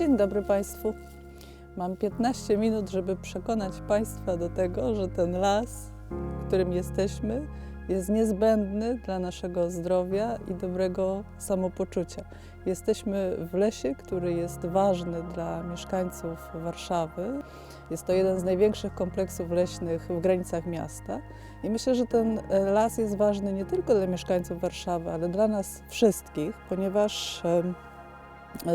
Dzień dobry Państwu. Mam 15 minut, żeby przekonać Państwa do tego, że ten las, w którym jesteśmy, jest niezbędny dla naszego zdrowia i dobrego samopoczucia. Jesteśmy w lesie, który jest ważny dla mieszkańców Warszawy. Jest to jeden z największych kompleksów leśnych w granicach miasta. I myślę, że ten e, las jest ważny nie tylko dla mieszkańców Warszawy, ale dla nas wszystkich, ponieważ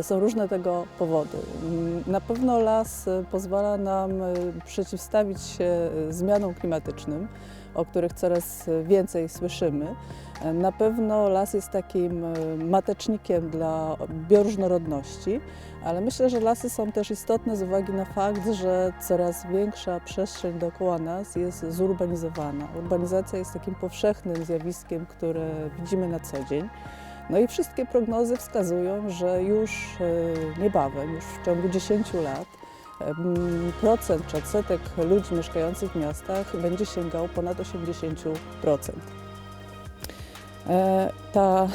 są różne tego powody. Mm, Na pewno las e, pozwala nam e, przeciwstawić się e, zmianom klimatycznym, o których coraz więcej słyszymy. E, Na pewno las jest takim matecznikiem dla bioróżnorodności, ale myślę, że lasy są też istotne z uwagi na fakt, że coraz większa przestrzeń dookoła nas jest zurbanizowana. Urbanizacja jest takim powszechnym zjawiskiem, które widzimy na co dzień. No i wszystkie prognozy wskazują, że już e, niebawem, już w ciągu 10 lat, procent czy odsetek ludzi mieszkających w miastach będzie sięgał ponad 80%. E, Ta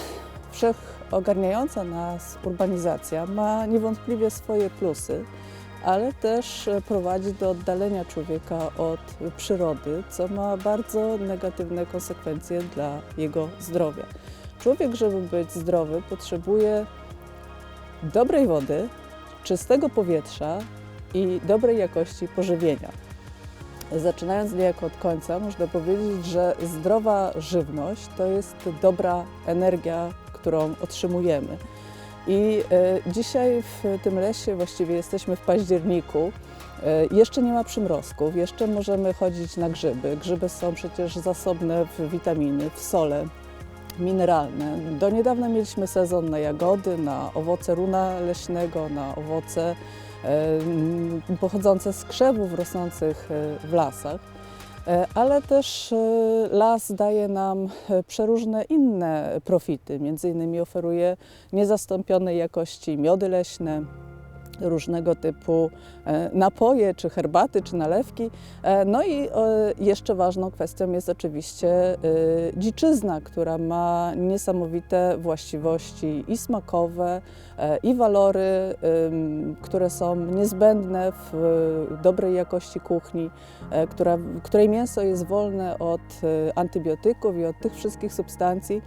wszechogarniająca nas urbanizacja ma niewątpliwie swoje plusy, ale też prowadzi do oddalenia człowieka od przyrody, co ma bardzo negatywne konsekwencje dla jego zdrowia. Człowiek, żeby być zdrowy, potrzebuje dobrej wody, czystego powietrza i dobrej jakości pożywienia. Zaczynając niejako od końca, można powiedzieć, że zdrowa żywność to jest dobra energia, którą otrzymujemy. I e, dzisiaj w tym lesie, właściwie jesteśmy w październiku, e, jeszcze nie ma przymrozków, jeszcze możemy chodzić na grzyby. Grzyby są przecież zasobne w witaminy, w sole mineralne. Do niedawna mieliśmy sezon na jagody, na owoce runa leśnego, na owoce pochodzące z krzewów rosnących e, w lasach. E, Ale też e, las daje nam przeróżne inne profity. Między innymi oferuje niezastąpionej jakości miody leśne, różnego typu e, napoje, czy herbaty, czy nalewki. E, No i e, jeszcze ważną kwestią jest oczywiście dziczyzna, która ma niesamowite właściwości i smakowe, i walory, które są niezbędne w dobrej jakości kuchni, która, której mięso jest wolne od antybiotyków i od tych wszystkich substancji,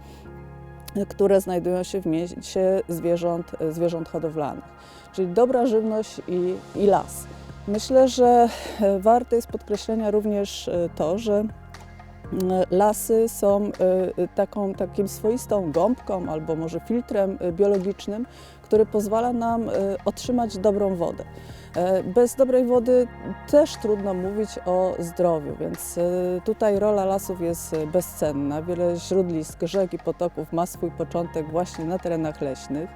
które znajdują się w mięsie zwierząt, zwierząt hodowlanych. Czyli dobra żywność i, i las. Myślę, że e, warte jest podkreślenia również e, to, że lasy są e, taką, takim swoistą gąbką albo może filtrem biologicznym, który pozwala nam e, otrzymać dobrą wodę. E, Bez dobrej wody też trudno mówić o zdrowiu, więc e, tutaj rola lasów jest e, bezcenna. Wiele źródlisk, rzek i potoków ma swój początek właśnie na terenach leśnych.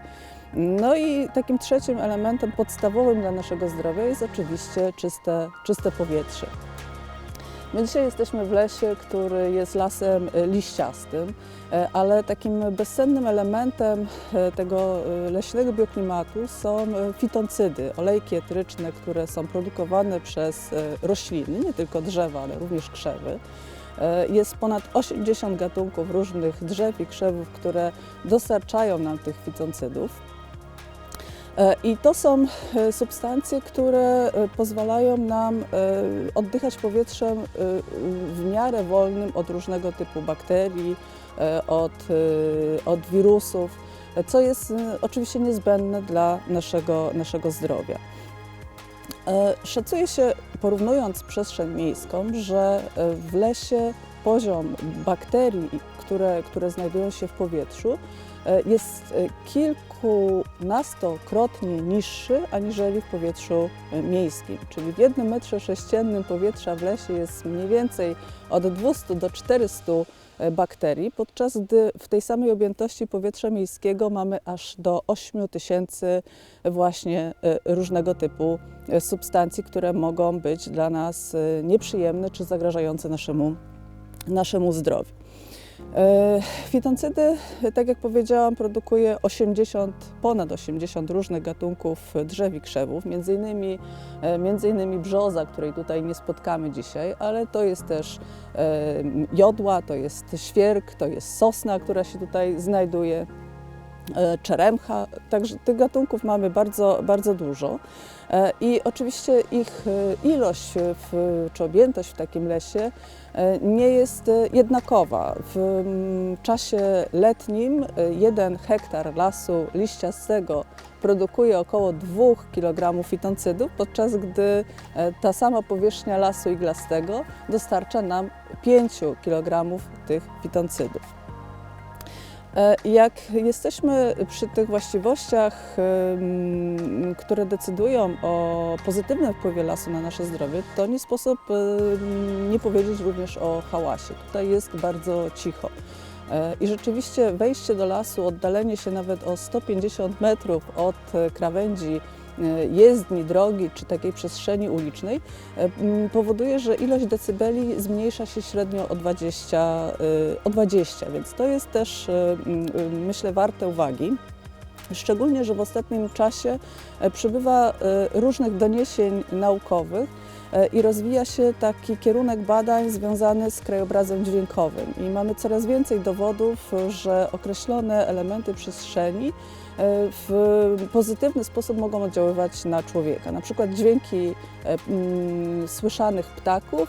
No i takim trzecim elementem podstawowym dla naszego zdrowia jest oczywiście czyste, czyste powietrze. My dzisiaj jesteśmy w lesie, który jest lasem e, liściastym, e, ale takim bezcennym elementem e, tego leśnego bioklimatu są fitoncydy, olejki eteryczne, które są produkowane przez rośliny, nie tylko drzewa, ale również krzewy. Jest ponad 80 gatunków różnych drzew i krzewów, które dostarczają nam tych fitoncydów. E, I to są e, substancje, które e, pozwalają nam oddychać powietrzem w miarę wolnym od różnego typu bakterii, od, od wirusów, co jest oczywiście niezbędne dla naszego, naszego zdrowia. Szacuje się, porównując przestrzeń miejską, że w lesie poziom bakterii, które, które znajdują się w powietrzu, jest e, kilkunastokrotnie niższy aniżeli w powietrzu e, miejskim. Czyli w jednym metrze sześciennym powietrza w lesie jest mniej więcej od 200 do 400 e, bakterii, podczas gdy w tej samej objętości powietrza miejskiego mamy aż do 8 tysięcy właśnie e, różnego typu e, substancji, które mogą być dla nas e, nieprzyjemne czy zagrażające naszemu, naszemu zdrowiu. E, Fitoncydy, tak jak powiedziałam, produkuje 80, ponad 80 różnych gatunków drzew i krzewów, między innymi, e, między innymi brzoza, której tutaj nie spotkamy dzisiaj, ale to jest też e, jodła, to jest świerk, to jest sosna, która się tutaj znajduje. E, czeremcha, także tych gatunków mamy bardzo, bardzo dużo. E, I oczywiście ich e, ilość w, czy objętość w takim lesie nie jest jednakowa. W mm, czasie letnim jeden hektar lasu liściastego produkuje około 2 kg fitoncydów, podczas gdy ta sama powierzchnia lasu iglastego dostarcza nam 5 kg tych fitoncydów. E, Jak jesteśmy przy tych właściwościach, które decydują o pozytywnym wpływie lasu na nasze zdrowie, to nie sposób nie powiedzieć również o hałasie. Tutaj jest bardzo cicho. E, I rzeczywiście wejście do lasu, oddalenie się nawet o 150 metrów od krawędzi jezdni, drogi czy takiej przestrzeni ulicznej e, powoduje, że ilość decybeli zmniejsza się średnio o 20, e, o 20 więc to jest też e, e, myślę warte uwagi. Szczególnie, że w ostatnim czasie e, przybywa e, różnych doniesień naukowych e, i rozwija się taki kierunek badań związany z krajobrazem dźwiękowym. I mamy coraz więcej dowodów, że określone elementy przestrzeni w pozytywny sposób mogą oddziaływać na człowieka. Na przykład dźwięki mm, słyszanych ptaków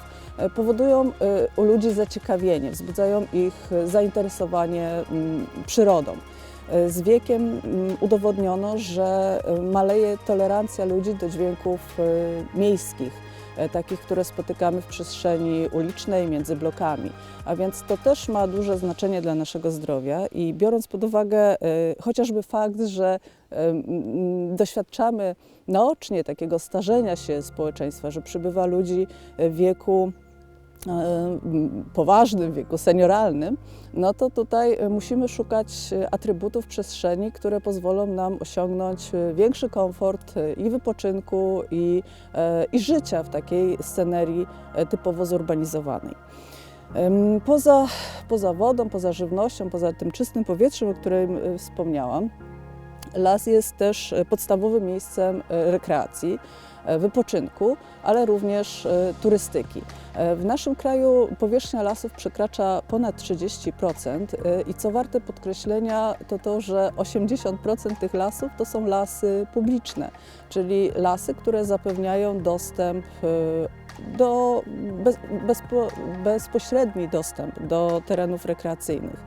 powodują u ludzi zaciekawienie, wzbudzają ich zainteresowanie mm, przyrodą. E, Z wiekiem mm, udowodniono, że e, maleje tolerancja ludzi do dźwięków e, miejskich, e, takich, które spotykamy w przestrzeni ulicznej między blokami. A więc to też ma duże znaczenie dla naszego zdrowia i biorąc pod uwagę e, chociażby fakt, że e, doświadczamy naocznie takiego starzenia się społeczeństwa, że przybywa ludzi w wieku e, poważnym wieku senioralnym, no to tutaj e, musimy szukać e, atrybutów przestrzeni, które pozwolą nam osiągnąć e, większy komfort e, i wypoczynku, i, e, i życia w takiej scenerii e, typowo zurbanizowanej. Poza, poza wodą, poza żywnością, poza tym czystym powietrzem, o którym e, wspomniałam, las jest też e, podstawowym miejscem e, rekreacji, e, wypoczynku, ale również e, turystyki. E, W naszym kraju powierzchnia lasów przekracza ponad 30% e, i co warte podkreślenia to to, że 80% tych lasów to są lasy publiczne, czyli lasy, które zapewniają dostęp e, do, bez, bezpo, bezpośredni dostęp do terenów rekreacyjnych.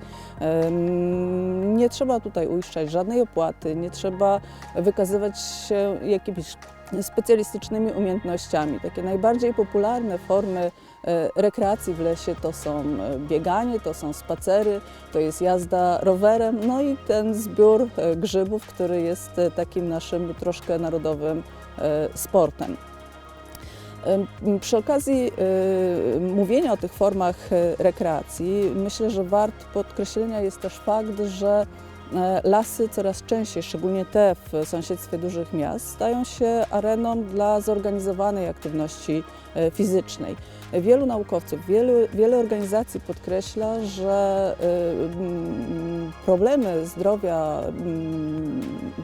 Nie trzeba tutaj uiszczać żadnej opłaty, nie trzeba wykazywać się jakimiś specjalistycznymi umiejętnościami. Takie najbardziej popularne formy e, rekreacji w lesie to są e, bieganie, to są spacery, to jest jazda rowerem, no i ten zbiór e, grzybów, który jest takim naszym troszkę narodowym sportem. Em, Przy okazji mówienia o tych formach rekreacji, myślę, że wart podkreślenia jest też fakt, że lasy coraz częściej, szczególnie te w sąsiedztwie dużych miast, stają się areną dla zorganizowanej aktywności e, fizycznej. Wielu naukowców, wielu, wiele organizacji podkreśla, że y, mm, problemy zdrowia mm,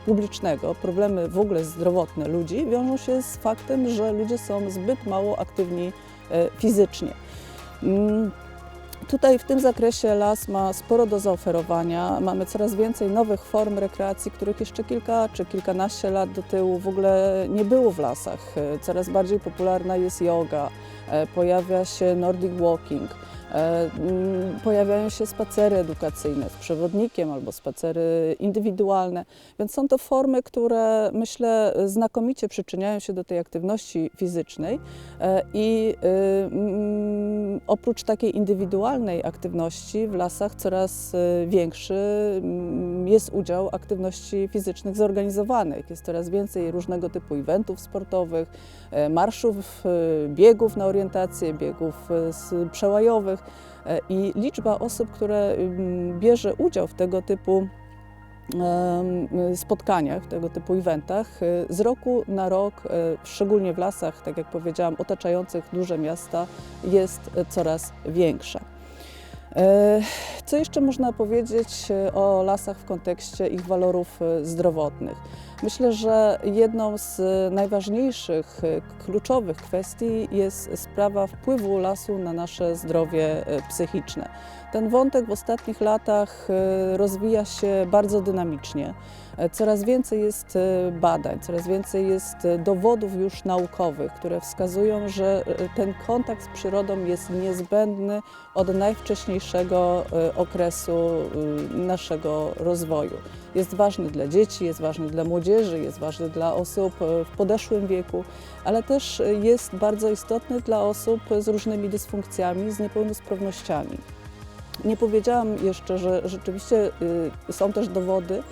publicznego, problemy w ogóle zdrowotne ludzi wiążą się z faktem, że ludzie są zbyt mało aktywni e, fizycznie. Tutaj w tym zakresie las ma sporo do zaoferowania. Mamy coraz więcej nowych form rekreacji, których jeszcze kilka czy kilkanaście lat do tyłu w ogóle nie było w lasach. E, Coraz bardziej popularna jest yoga, e, pojawia się nordic walking. e, mm, Pojawiają się spacery edukacyjne z przewodnikiem albo spacery indywidualne, więc są to formy, które myślę znakomicie przyczyniają się do tej aktywności fizycznej i y, mm, oprócz takiej indywidualnej aktywności w lasach coraz y, większy mm, jest udział aktywności fizycznych zorganizowanych. Jest coraz więcej różnego typu eventów sportowych, e, marszów, e, biegów na orientację, biegów s- przełajowych e, i liczba osób, które mm, bierze udział w tego typu spotkaniach, tego typu eventach e, z roku na rok, e, szczególnie w lasach, tak jak powiedziałam, otaczających duże miasta, jest coraz większa. E, Co jeszcze można powiedzieć e, o lasach w kontekście ich walorów e, zdrowotnych? Myślę, że jedną z najważniejszych, kluczowych kwestii jest sprawa wpływu lasu na nasze zdrowie psychiczne. Ten wątek w ostatnich latach rozwija się bardzo dynamicznie. Coraz więcej jest e, badań, coraz więcej jest e, dowodów już naukowych, które wskazują, że e, ten kontakt z przyrodą jest niezbędny od najwcześniejszego okresu naszego rozwoju. Jest ważny dla dzieci, jest ważny dla młodzieży, jest ważny dla osób w podeszłym wieku, ale też jest bardzo istotny dla osób z różnymi dysfunkcjami, z niepełnosprawnościami. Nie powiedziałam jeszcze, że rzeczywiście y, są też dowody,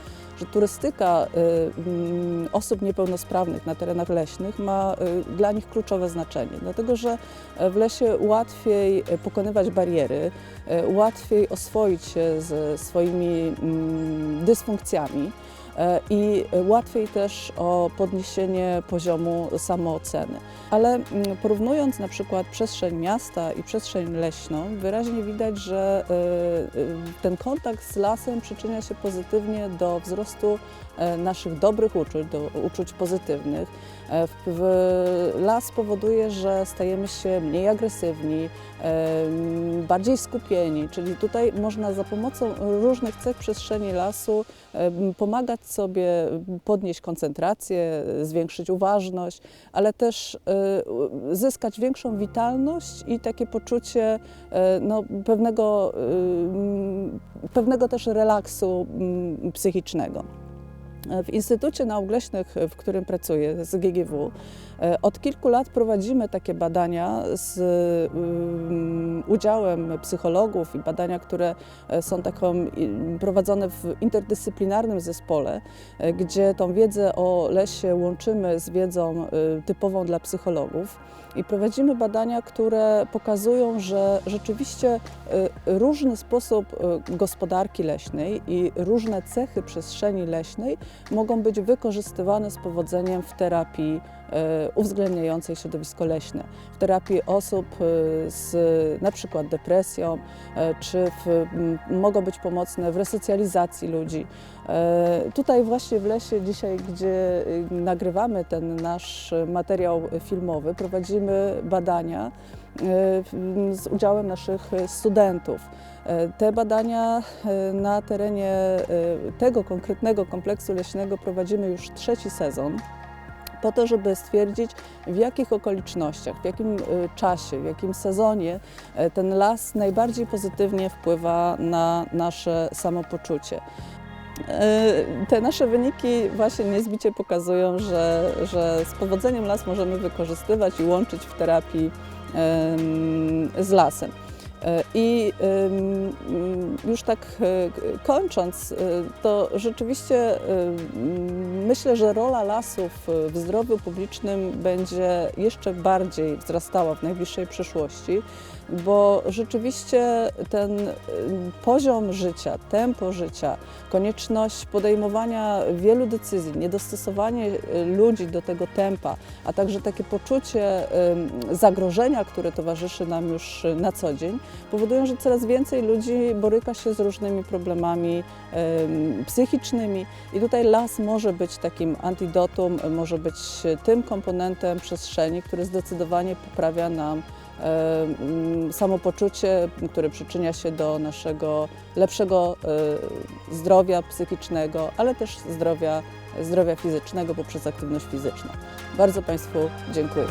że turystyka y, mm, osób niepełnosprawnych na terenach leśnych ma y, dla nich kluczowe znaczenie, dlatego że e, w lesie łatwiej e, pokonywać bariery, e, łatwiej oswoić się ze swoimi mm, dysfunkcjami i łatwiej też o podniesienie poziomu samooceny. Ale mm, porównując na przykład przestrzeń miasta i przestrzeń leśną, wyraźnie widać, że y, y, ten kontakt z lasem przyczynia się pozytywnie do wzrostu e, naszych dobrych uczuć, do uczuć pozytywnych. E, Las powoduje, że stajemy się mniej agresywni, bardziej skupieni, czyli tutaj można za pomocą różnych cech przestrzeni lasu pomagać sobie podnieść koncentrację, zwiększyć uważność, ale też y, zyskać większą witalność i takie poczucie y, no, pewnego, y, pewnego też relaksu psychicznego. W Instytucie Nauk Leśnych, w którym pracuję, z GGW, e, od kilku lat prowadzimy takie badania z mm, udziałem psychologów i badania, które e, są taką prowadzone w interdyscyplinarnym zespole, e, gdzie tą wiedzę o lesie łączymy z wiedzą e, typową dla psychologów. I prowadzimy badania, które pokazują, że rzeczywiście różny sposób gospodarki leśnej i różne cechy przestrzeni leśnej mogą być wykorzystywane z powodzeniem w terapii uwzględniającej środowisko leśne, w terapii osób e, z na przykład depresją, e, czy w, mogą być pomocne w resocjalizacji ludzi. E, Tutaj właśnie w lesie dzisiaj, gdzie nagrywamy ten nasz materiał filmowy, prowadzimy badania e, z udziałem naszych studentów. E, Te badania e, na terenie e, tego konkretnego kompleksu leśnego prowadzimy już trzeci sezon po to, żeby stwierdzić, w jakich okolicznościach, w jakim e, czasie, w jakim sezonie e, ten las najbardziej pozytywnie wpływa na nasze samopoczucie. E, Te nasze wyniki właśnie niezbicie pokazują, że, że z powodzeniem las możemy wykorzystywać i łączyć w terapii z lasem. I już tak e, kończąc, e, to rzeczywiście myślę, że rola lasów w zdrowiu publicznym będzie jeszcze bardziej wzrastała w najbliższej przyszłości, bo rzeczywiście ten em, poziom życia, tempo życia, konieczność podejmowania wielu decyzji, niedostosowanie e, ludzi do tego tempa, a także takie poczucie em, zagrożenia, które towarzyszy nam już na co dzień, powodują, że coraz więcej ludzi boryka się z różnymi problemami em, psychicznymi. I tutaj las może być takim antidotum, może być tym komponentem przestrzeni, który zdecydowanie poprawia nam samopoczucie, które przyczynia się do naszego lepszego e, zdrowia psychicznego, ale też zdrowia, zdrowia fizycznego poprzez aktywność fizyczną. Bardzo Państwu dziękuję.